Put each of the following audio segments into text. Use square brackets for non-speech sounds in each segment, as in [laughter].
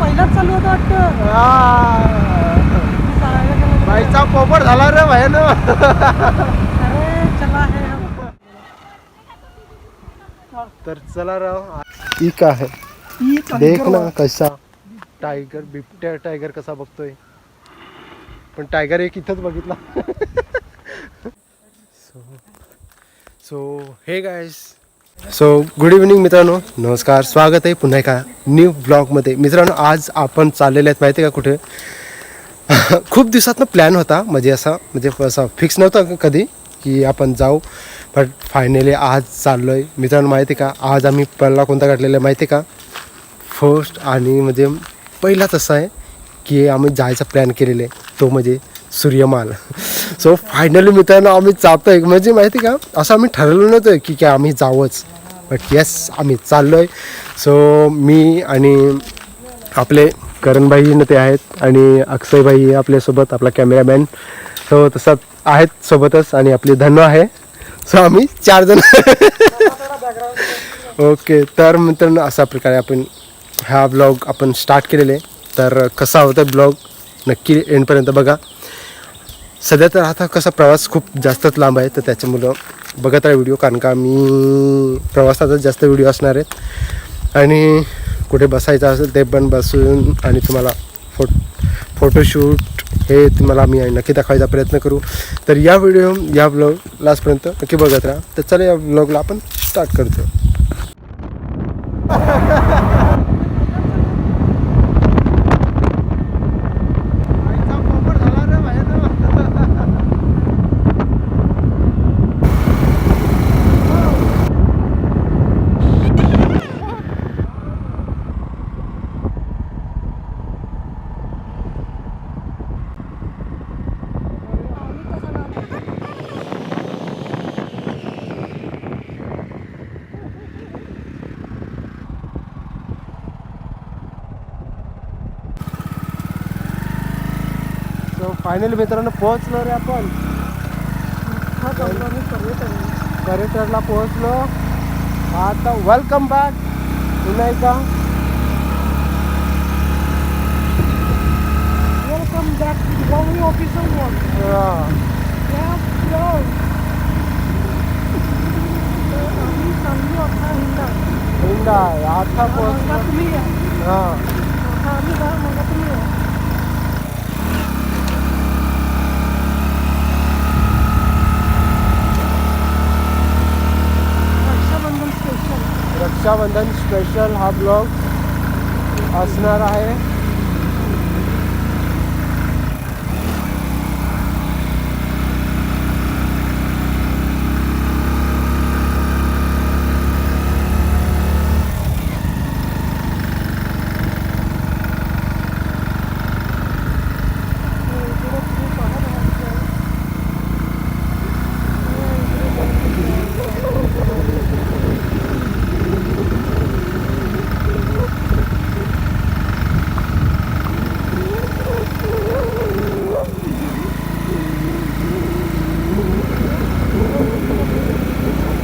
पहिलाच चालू होतं वाटतं. बाईचा पोपट झाला रे भाई अरे चला हे. तर चला राव. ई का आहे. ही देख ना. कसा. टायगर बिबट्या टायगर कसा बघतोय. पण टायगर एक इथंच बघितला. So so hey guys so good evening मित्रांनो. नमस्कार. स्वागत आहे पुन्हा एका न्यू ब्लॉगमध्ये मित्रांनो आज आपण चाललेले आहेत माहिती आहे का कुठे? [laughs] खूप दिवसातनं प्लॅन होता. म्हणजे असा म्हणजे असा फिक्स नव्हता कधी की आपण जाऊ. बट फायनली आज चाललो आहे मित्रांनो माहिती आहे का? आज आम्ही पल्ला कोणता काढलेला आहे माहिती आहे का? फर्स्ट आणि म्हणजे पहिलाच तसा आहे की आम्ही जायचा प्लॅन केलेला आहे. तो म्हणजे सूर्यमाल. [laughs] सो फायनली मित्रांनो आम्ही जातो आहे म्हणजे माहिती का? असं आम्ही ठरवलं नव्हतं की काय आम्ही जावंच. बट येस आम्ही चाललो आहे सो मी आणि आपले करणबाई न ते आहेत आणि अक्षयबाई आपल्यासोबत आपला कॅमेरामॅन सो तसं आहेत सोबतच आणि आपली धन आहे. सो आम्ही चार जण. ओके तर मित्रांनो अशा प्रकारे आपण हा ब्लॉग आपण स्टार्ट केलेले. तर कसा होता ब्लॉग नक्की एंडपर्यंत बघा. सध्या तर आता कसा प्रवास खूप जास्तच लांब आहे तर त्याच्यामुळं बघत राहा व्हिडिओ कारण का मी प्रवासातच जास्त व्हिडिओ असणार आहेत आणि कुठे बसायचं असेल ते पण बसून आणि तुम्हाला फो फोटोशूट हे तुम्हाला मी नक्की दाखवायचा प्रयत्न करू. तर या व्हिडिओ या ब्लॉग लास्टपर्यंत नक्की बघत राहा. तर चला या ब्लॉगला आपण स्टार्ट करतो [laughs] सो फायनली मित्रांनो पोहोचलो रे आपण. हा. पर्यटनला पोहोचलो. आता वेलकम बॅक पुन्हा एकदा. Welcome back to the Huawei official one. हा. Yeah, bro. तर आम्ही चाललो आता हिंडा. हिंडा आहे. आता मग पोहोचलो तुम्ही या. हा आता आम्ही जा, मग तुम्ही या. रक्षाबंधन स्पेशल रक्षाबंधन स्पेशल हा ब्लॉग असणार आहे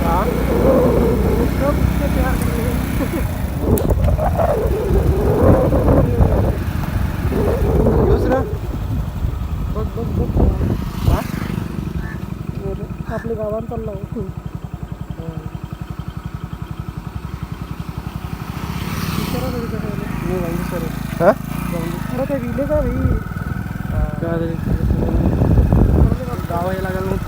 हा. दुसरं बघ बघ बघ हा? आहे. हा? अरे ते विले का भाई गाव लागलं मग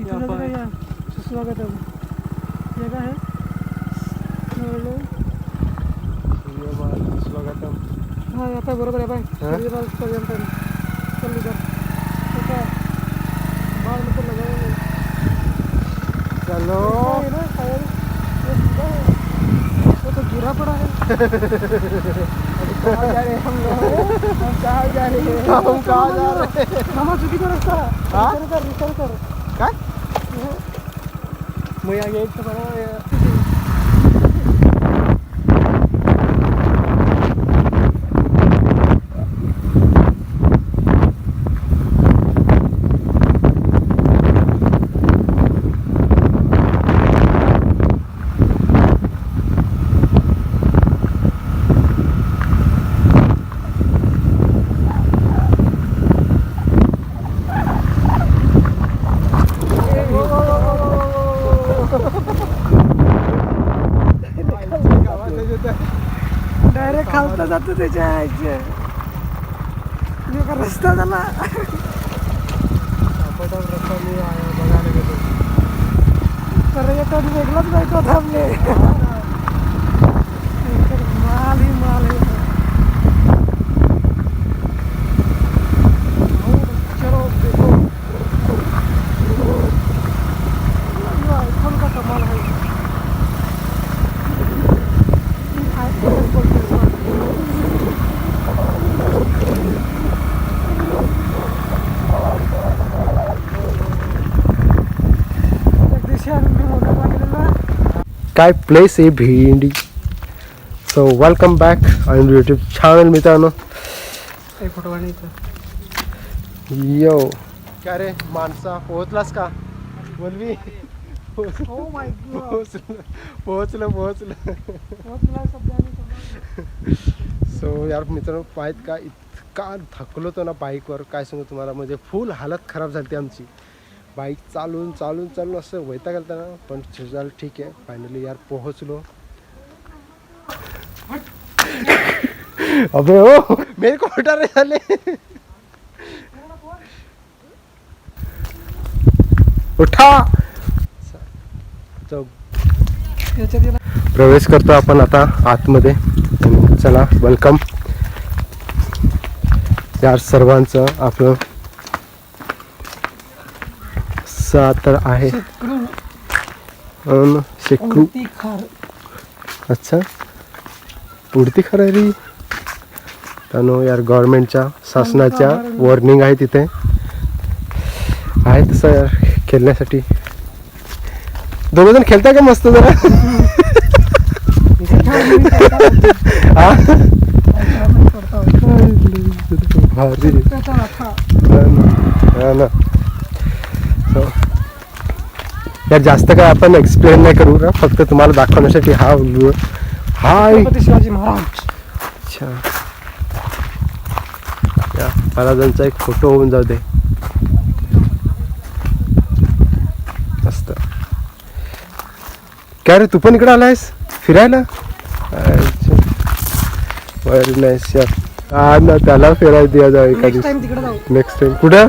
इथून आपण- काय हे आहे? हा आता बरोबर आहे बाय हा? पर्यंत चल इधर ठीक आहे बाळ नको लगाओ चलो है ना शायद ये सीधा है वो तो गिरा पड़ा है कहाँ जा रहे हैं हम लोग हम कहाँ जा रहे हैं हम कहाँ जा रहे हैं मामा चुकीचा रस्ता हा? रिटर्न कर रिटर्न कर काय मग या गेटचं बरोबर जातो त्याच्या आईचे मी का रस्ता झाला रस्ता मी बघायला गेलो. तर येतात वेगळाच बायको थांबले इकडे माल ही माल आहे हो, चलो देखो आईफोन का कमाल है आईफोन बोलते हैं। जगदीश यांनी मोठा लागलेला काय प्लेस आहे भेंडी। So welcome back on YouTube channel मित्रांनो। फोटो यो काय रे माणसा पोहोचलास का? बोलवी। ओ माय गॉड पोहोचलं पोहोचलं पोहोचलं. सो यार मित्रांनो पाहित का इतका थकलो तो ना बाईकवर काय सांगू तुम्हाला म्हणजे फुल हालत खराब झाली आमची. बाईक चालून चालून चालून असं वैता घालता ना पण झालं ठीक आहे. फायनली यार पोहोचलो. अबे हो, ओ मेरे को हटा रे झाले. उठा. प्रवेश करतो आपण आता आतमध्ये. चला वेलकम यार सर्वांचं आपलं सा तर आहे. शेकरू अच्छा. पुढती खरारी. त्यानं यार गव्हर्नमेंटच्या शासनाच्या वॉर्निंग आहे तिथे. आहे तसं यार खेळण्यासाठी. दोघ जण खेळताय का मस्त जरा? भारी [laughs] हा [laughs] ना, So, यार जास्त काय आपण एक्सप्लेन नाही करू ना फक्त तुम्हाला दाखवण्यासाठी हा हाय. शिवाजी महाराज. अच्छा. या महाराजांचा एक फोटो होऊन जाऊ दे. मस्त. काय रे तू पण इकडे आलायस? फिरायला? व्हेरी नाईस यार. हा ना त्याला फिरायला द्या जाऊ एका नेक्स्ट दिवशी. नेक्स्ट टाइम कुठं?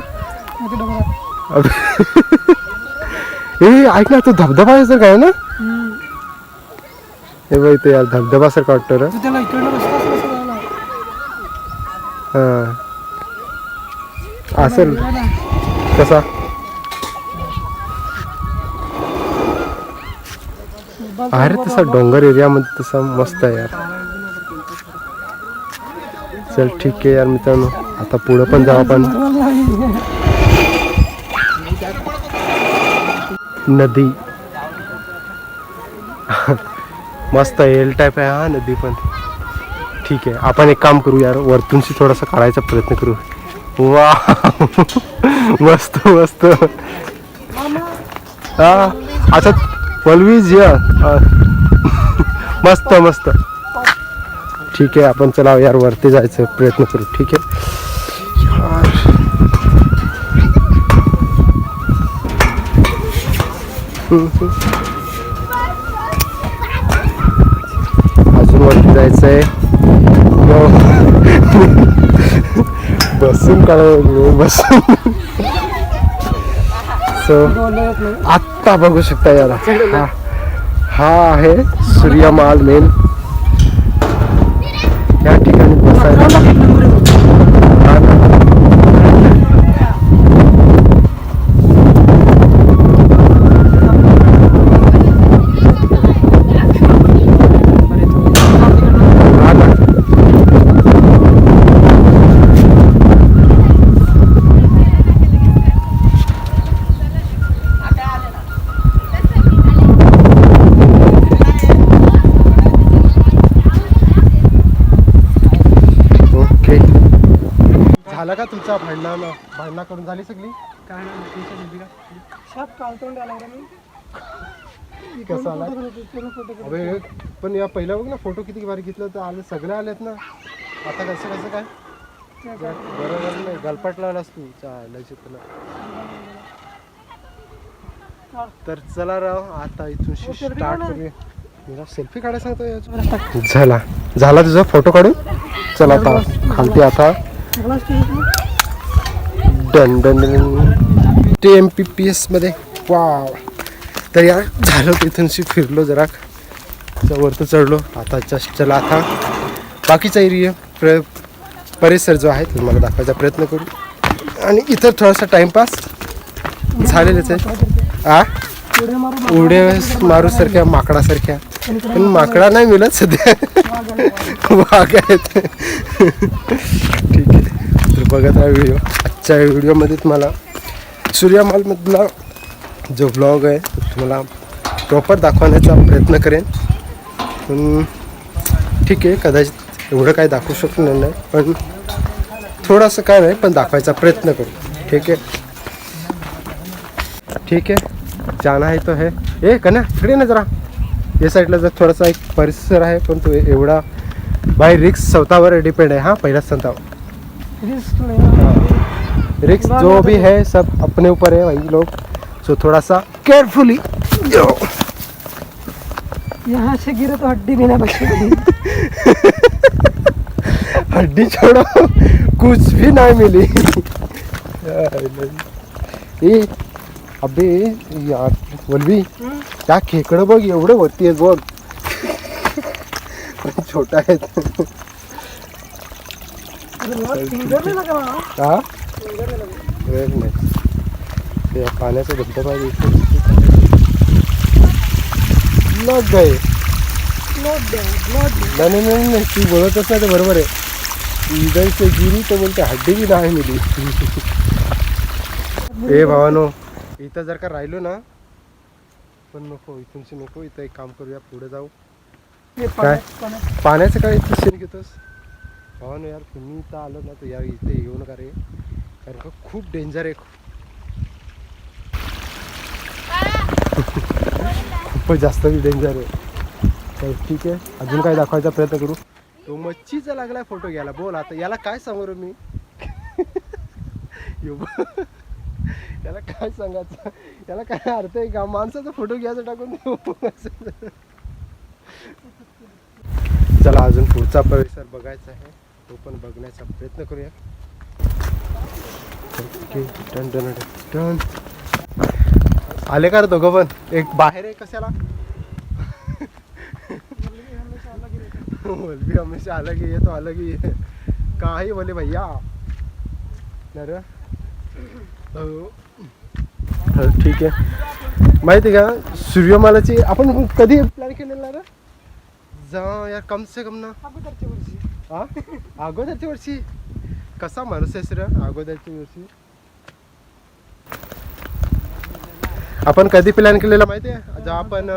[laughs] ए ऐक ना तो धबधबा आहे सर काय ना. हे बघ इथे यार धबधबा सारखं वाटतं रे. हा असेल. कसा अरे तसा. डोंगर एरियामध्ये तसा मस्त आहे यार चल ठीक आहे यार मित्रांनो आता पुढं पण जाऊ आपण नदी. मस्त एल टाईप आहे हा नदी पण. ठीक आहे आपण एक काम करू यार वरतूनशी थोडासा काढायचा प्रयत्न करू. वा मस्त मस्त. हा अच्छा पलवीज या मस्त मस्त. ठीक आहे आपण चला यार वरती जायचं प्रयत्न करू. ठीक आहे. अजून वरती जायचं आहे बसून काढ बसून. सो आत्ता बघू शकता यार हा. हा आहे सूर्यमाल मेन भांडणा करून झाली सगळी काय नाही, तुमच्या मुलगीला. शाप कालतोंड आला रे मी. इकडून कसा आला? photo काढतो, इकडून photo काढतो. अबे पण या पहिला बघ ना फोटो किती भारी घेतलं तर आले सगळे आलेत ना आता कसं कसं काय? बरोबर नाही गलपाट लावलास तू चालेल तुला तर चला राव आता इथून हो, स्टार्ट ना. करूया मला सेल्फी काढायला सांगतो याच्यावर. झाला झाला तुझा फोटो काढून चल आता खालती आता? Done done done. T M P P एसमध्ये वाव. तर यार झालं तिथूनशी फिरलो जरा. वरती चढलो. आता जस्ट चला आता बाकीचा एरिया प्र परिसर जो आहे तो मला दाखवायचा प्रयत्न करू. आणि इथं थोडासा टाइमपास झालेलंच आहे. आ? उड्या मारूसारख्या माकडासारख्या. पण माकडा नाही मिळत सध्या. [laughs] वाघ आहेत. [laughs] ठीक आहे. बघत आहे व्हिडिओ. आजच्या व्हिडिओमध्ये तुम्हाला सूर्यमालमधला जो ब्लॉग आहे तो तुम्हाला प्रॉपर दाखवण्याचा प्रयत्न करेन. पण ठीक आहे कदाचित एवढं काय दाखवू शकणार नाही पण थोडंसं काय नाही पण दाखवायचा प्रयत्न करू. ठीक आहे? ठीक आहे? जाणं आहे तो हे. ए कन्या इकडे ना जरा. या साईडला जर थोडासा एक परिसर आहे पण तो एवढा बाय रिक्स स्वतःवर डिपेंड आहे. हा पहिलाच संतावर रिस्क लेना रिक्स जो भी है सब अपने ऊपर है वही लोग। सो थोड़ा सा केयरफुली यहाँ से गिरे तो हड्डी भी ना बचेगी [laughs] हड्डी छोड़ो कुछ भी नहीं मिली। ए अबे यार बोलवी त्या खेकडं बघ एवढं वरती आहेत बघ पण छोटा आहेत हा वेळ नाही पाण्याचा धबधबा आहे बैड नॉट नाही नाही नाही ती बोलतच नाही ते बरोबर आहे से गिरी तो बोलते हड्डी भी नाही मिली ए भावानो इथं जर का राहिलो ना पण नको इथूनशी नको इथं एक काम करूया पुढे जाऊ काय? पाण्याचं काय इथं शेण घेतोस भावानो यार तुम्ही इथं आलो ना तर यार इथे येऊ नका रे. कारण का खूप डेंजर आहे. खूपच जास्त डेंजर आहे. तर ठीक आहे. अजून काय दाखवायचा प्रयत्न करू. तो मच्छीचा लागलाय फोटो घ्यायला. बोल आता याला काय सांगू रे मी? [laughs] याला काय सांगायचं? याला काय अर्थ आहे का? माणसाचा फोटो घ्यायचा टाकून चला अजून पुढचा परिसर बघायचा आहे. तो पण बघण्याचा प्रयत्न करूया. ओके डन डन डन आले का रे दोघं पण? एक बाहेर आहे कशाला? बोलबी हमेशा अलग ही है तो अलग ही है कहा ही बोले भैया अरे हो. ठीक आहे. माहिती आहे का सूर्यमालाची आपण कधी प्लॅन केलेला रे? जा यार कम से कम ना. हा अगोदरच्या वर्षी कसा माणूस आहेस रे अगोदरच्या वर्षी आपण कधी प्लॅन केलेला माहिती आहे जेव्हा आपण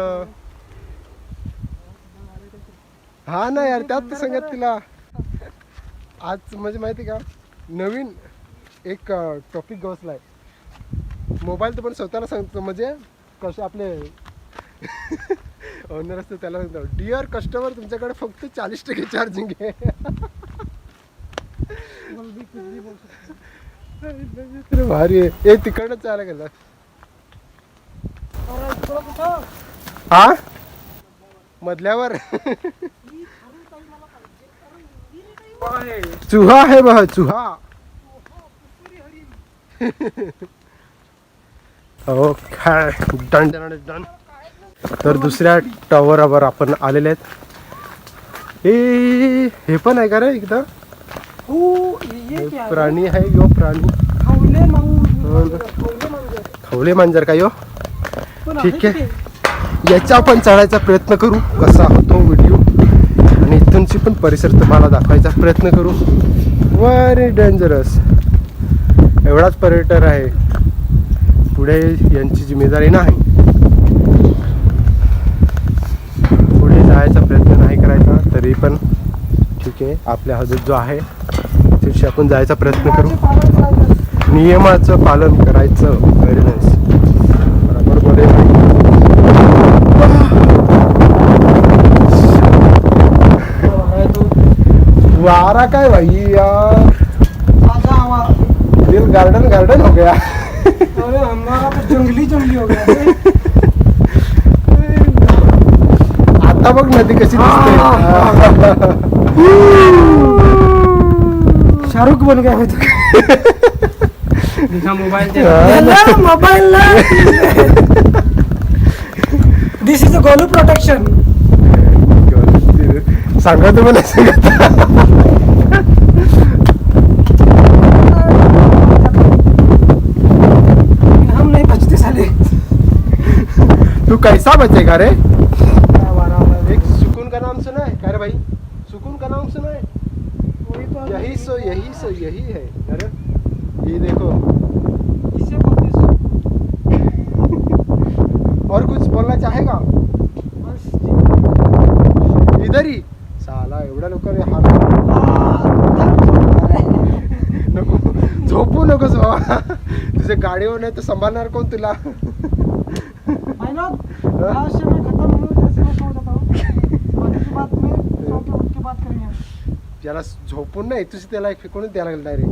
हा ना यार त्यात सांगत तिला आज म्हणजे माहिती का नवीन एक टॉपिक गवसलाय मोबाईल तर पण स्वतःला सांगतो म्हणजे कसे आपले ओनर असतो त्याला सांगतो. डिअर कस्टमर तुमच्याकडे फक्त चाळीस टक्के चार्जिंग आहे. भारी आहे. ए तिकडनं चायला गेला हा मधल्यावर. चुहा आहे बा चुहा. Okay done done done. तर दुसऱ्या टॉवरवर आपण आलेले आहेत. ए हे पण आहे का रे एकदा? प्राणी आहे यो प्राणी. खवले हो मांजर का यो? ठीक आहे. याचा आपण चढायचा प्रयत्न करू. कसा होतो व्हिडिओ आणि इथूनची पण परिसर तुम्हाला दाखवायचा प्रयत्न करू. व्हेरी डेंजरस एवढाच पर्यटक आहे. पुढे यांची जिम्मेदारी नाही पुढे जायचा प्रयत्न नाही करायचा तरी पण ठीक आहे. आपल्या हदूद जो आहे तिथे आपण जायचा प्रयत्न करू. नियमाचं पालन करायचं व्हेरी नाईस बरोबर बोले वारा काय भाई यार? दिल गार्डन गार्डन हो गया. अरे हमारा तो जंगली जंगली हो गया। आता बघ नदी कशी दिसते. शाहरुख बन गया मैं तो. हा. Mobile this is a Golu protection सांगा तुम्हाला सांगा हम नहीं बचते साले. तू कैसा बचेगा रे एक सुकून का नाम सुना है क्या रे भाई सुकून का नाम सुना है वही तो यही सो यही सो यही है अरे ये देखो। इसे [laughs] और कुछ बोलना चाहेगा? बस। इधर ही। साला एवढ्या लोकांनी हात नको झोपू नकोस बाबा. तुझे गाडीवर नाही तर सांभाळणार कोण तुला भाई लोग आज से मैं खत्म हूँ जैसे मैं सो जाता हूँ बाकी की बात में सो के उठ के बात करेंगे ज्याला झोपून नाही तुझी त्याला एक फेकूनच द्यायला लागेल डायरेक्ट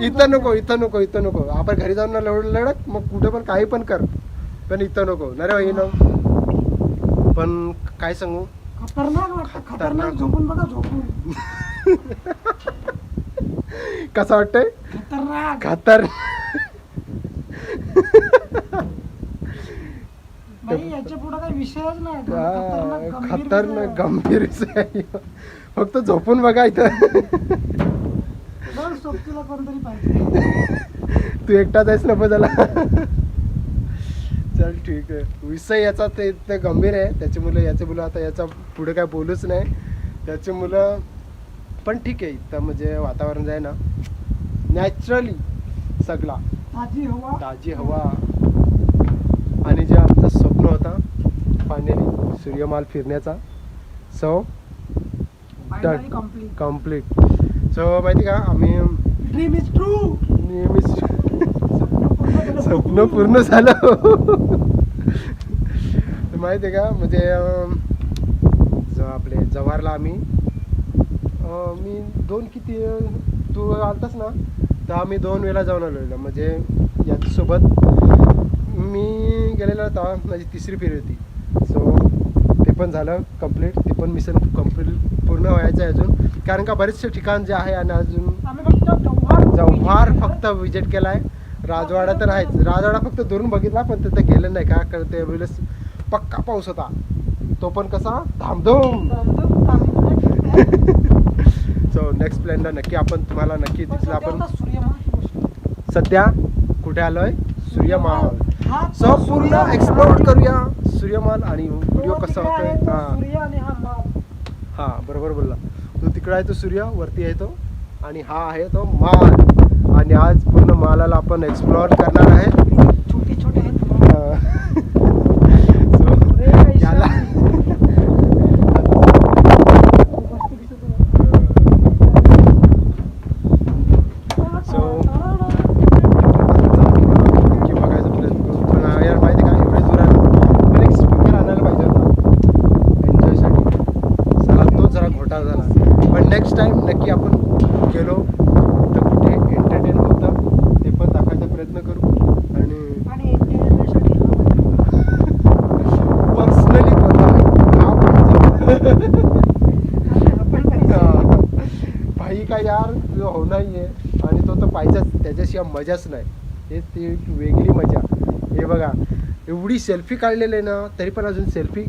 इथं नको इथं नको इथं नको. आपण घरी जाऊन ना लढ लढक मग कुठे पण काही पण कर. पण इथं नको. ना रे भाई ना पण काय सांगू? खतरनाक. झोपून बघा झोपून. [laughs] कसं वाटतंय? खतरनाक. खातर भाई याच्यापुढे काही विषयच नाही. खतरनाक गंभीर खतरनाक विषय. गंभीर विषय आहे. फक्त झोपून बघा इथं. बघ सोबतीला कोणतरी पाहिजे. तू एकटाच आहेस नको त्याला. चल ठीक आहे. विषय याचा ते ते गंभीर आहे. त्याची मुलं याचे मुलं आता याचा पुढे काय बोलूच नाही. त्याची मुलं पण ठीक आहे इथं म्हणजे वातावरण जे आहे ना नॅचरली सगळा. ताजी हवा. ताजी हवा. आणि स्वप्न होता फायनली सूर्यमाल फिरण्याचा. सो फायनली कंप्लीट सो माहिती का आम्ही ड्रीम इज ट्रू नेहमीच स्वप्न पूर्ण झालं. माहिती आहे का म्हणजे ज आपले जव्हारला आम्ही मी दोन किती तू आलतास ना तर आम्ही दोन वेळा जाऊन आलेलो. म्हणजे यांच्यासोबत मी गेलेलो तेव्हा माझी तिसरी फेरी होती. सो ते पण झालं कंप्लीट ते पण मिशन कंप्लीट पूर्ण व्हायचं आहे अजून. कारण का बरेचसे ठिकाण जे आहे आणि अजून जव्हार फक्त विजिट केलाय. राजवाडा तर आहेच. राजवाडा फक्त दुरून बघितला पण तिथं गेलं नाही का? कारण ते वेळेस पक्का पाऊस होता. तो पण कसा? धामधूम. सो नेक्स्ट प्लॅनला नक्की आपण तुम्हाला नक्की तिथलं आपण सध्या कुठे आलोय? सूर्यमाल सो पूर्ण एक्सप्लोर करूया. सूर्यमाल आणि व्हिडिओ कसा होतोय? हा. सूर्य हा हा बरोबर बोलला. तो तिकडे आहे तो सूर्य वरती आहे तो. आणि हा आहे तो माल आणि आज पूर्ण मालाला आपण एक्सप्लोअर करणार आहे छोटे छोटे आहेत अं, so, याला So, नक्की बघायचा प्रयत्न करू पण हा यार माहिती का एवढे दूर आहे पण एक स्पीकर आणायला पाहिजे होता एन्जॉयसाठी चला तो जरा घोटाळा झाला पण नेक्स्ट टाइम नक्की आपण गेलो तर कुठे एंटरटेन होतं ते पण दाखवायचा प्रयत्न करू आणि आणि entertainment पर्सनली बोलला हा पण जाऊ. साठी आपण पाहिजे. भाई का यार जो हो नाही आहे आणि तो तर पाहिजेच त्याच्याशिवाय मजाच नाही. हे ती एक वेगळी मजा. हे बघा एवढी सेल्फी काढलेली आहे ना तरी पण अजून सेल्फी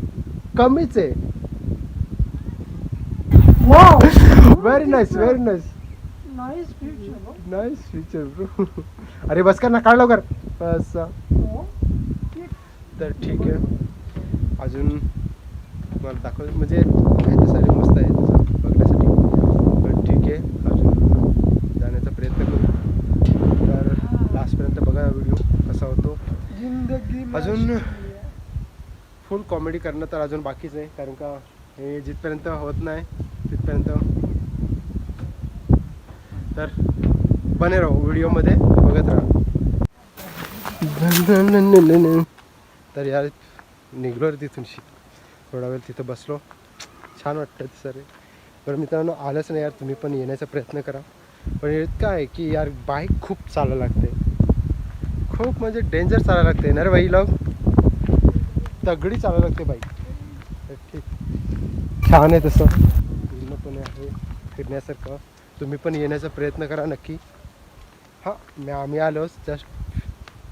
कमीच आहे! Very nice very nice. Nice feature bro अरे बस कर ना काढ लवकर. बस. तर ठीक आहे. अजून मला दाखव म्हणजे सारे मस्त आहे तसं बघण्यासाठी पण ठीक आहे अजून जाण्याचा प्रयत्न करू तर लास्टपर्यंत बघा व्हिडिओ कसा होतो. अजून-. फुल कॉमेडी करणं तर अजून बाकीच आहे कारण का हे जिथपर्यंत होत नाही तिथपर्यंत. तर बने राहू व्हिडिओमध्ये बघत राहा. तर यार निघलो रे तिथून शी थोडा वेळ तिथं बसलो. छान वाटतं ते सर बरं मित्रांनो आलंच नाही यार तुम्ही पण येण्याचा प्रयत्न करा. पण काय आहे की यार बाईक खूप चालायला लागते. खूप म्हणजे डेंजर चालायला लागते ना रे बाई लोक? तगडी चालायला लागते बाईक ठीक. छान आहे तसं. पूर्णपणे आहे फिरण्यासारखं. तुम्ही पण येण्याचा प्रयत्न करा नक्की. हां मी आम्ही आलोच जस्ट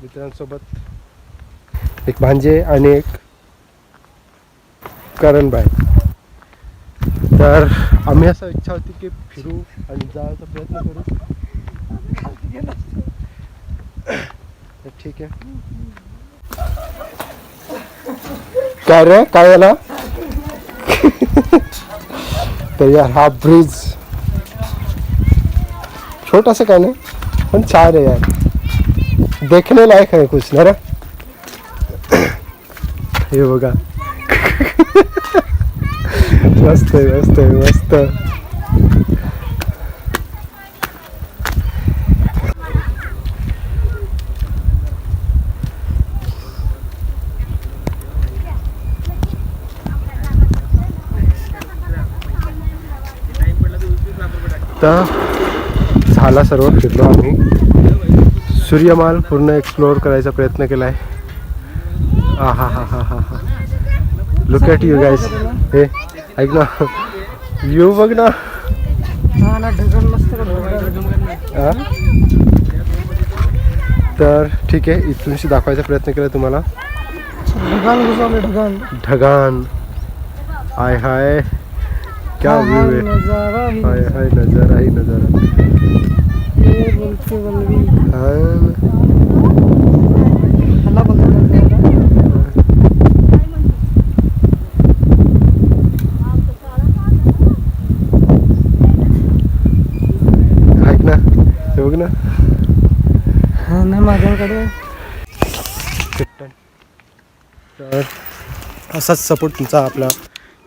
मित्रांसोबत. एक भांजे आणि एक करण बाय तर आम्ही असं इच्छा होती की फिरू आणि जायचा प्रयत्न करू. ठीक आहे काय रे काय झाला तर यार हा ब्रिज। छोटासा काय नाही पण छान आहे यार। देखने लायक आहे कुछ ना रे? [coughs] हे बघा [laughs] मस्त आहे मस्त आहे मस्त तर झाला सर्व फिरलो आम्ही. सूर्यमाल पूर्ण एक्सप्लोअर करायचा प्रयत्न केला आहे हा हा हा हा हा. हा लुक ॲट यू गाईस हे ऐक ना. व्ह्यू बघ ना? तर ठीक आहे इथूनशी दाखवायचा प्रयत्न केला तुम्हाला. ढगन ढगान हाय हाय. क्या व्यू नजारा ही हाय हाय नजारा ही नजारा. ये बोलते बलवी हा बोलतो ऐक ना हे बघ ना. हा नाही माझ्याकडे. तर असाच सपोर्ट तुमचा आपला.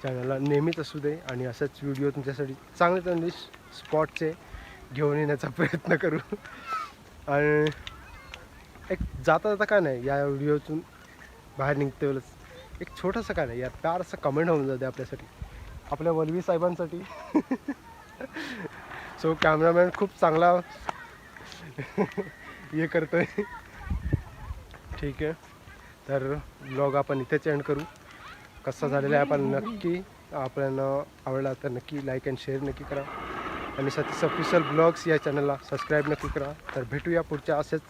चॅनलला नेहमीच असू दे आणि असाच व्हिडिओ तुमच्यासाठी चांगले चांगले स्पॉटचे घेऊन येण्याचा प्रयत्न करू. आणि एक जाता जाता का नाही या व्हिडिओतून बाहेर निघते वेळेस एक छोटंसं काय नाही या प्यार कमेंट होऊन जाते आपल्यासाठी आपल्या वलवी साहेबांसाठी. सो कॅमेरामॅन खूप चांगला हे करतोय. ठीक आहे. तर ब्लॉग आपण इथेच एंड करू. कसा झालेला आहे आपण नक्की आपल्याला आवडला तर नक्की लाईक अँड शेअर नक्की करा. आणि सतीश ऑफिशियल ब्लॉग्स या चॅनलला सबस्क्राईब नक्की करा. तर भेटूया पुढच्या असेच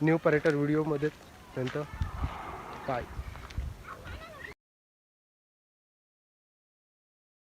न्यू पर्यटन व्हिडिओमध्ये नंतर बाय